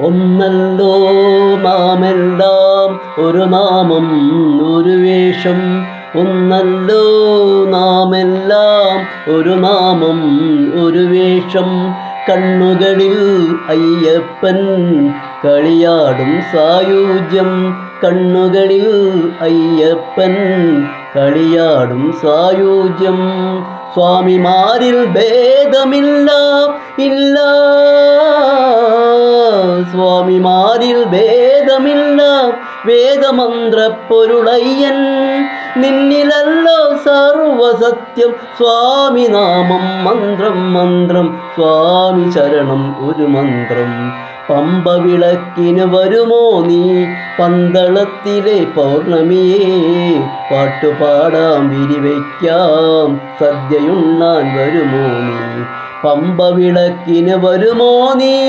ഒന്നല്ലോ നാമെല്ലാം ഒരു നാമം ഒരു വേഷം. ഒന്നല്ലോ നാമെല്ലാം ഒരു നാമം ഒരു വേഷം. കണ്ണുകളിൽ അയ്യപ്പൻ കളിയാടും സായുജ്യം. കണ്ണുകളിൽ അയ്യപ്പൻ കളിയാടും സായുജ്യം. സ്വാമിമാരിൽ ഭേദമില്ല ഇല്ല. സ്വാമിമാരിൽ ഭേദമില്ല വേദമന്ത്ര പൊരുളയ്യൻ നിന്നിലല്ലോ സർവസത്യം. സ്വാമി നാമം മന്ത്രം മന്ത്രം. സ്വാമി ചരണം ഒരു മന്ത്രം. പമ്പ വിളക്കിന് വരുമോ നീ? പന്തളത്തിലെ പൗർണമിയെ. പാട്ടുപാടാം വിരിവയ്ക്കാം സദ്യയുണ്ണാൻ വരുമോ നീ? പമ്പ വിളക്കിന് വരുമോ നീ?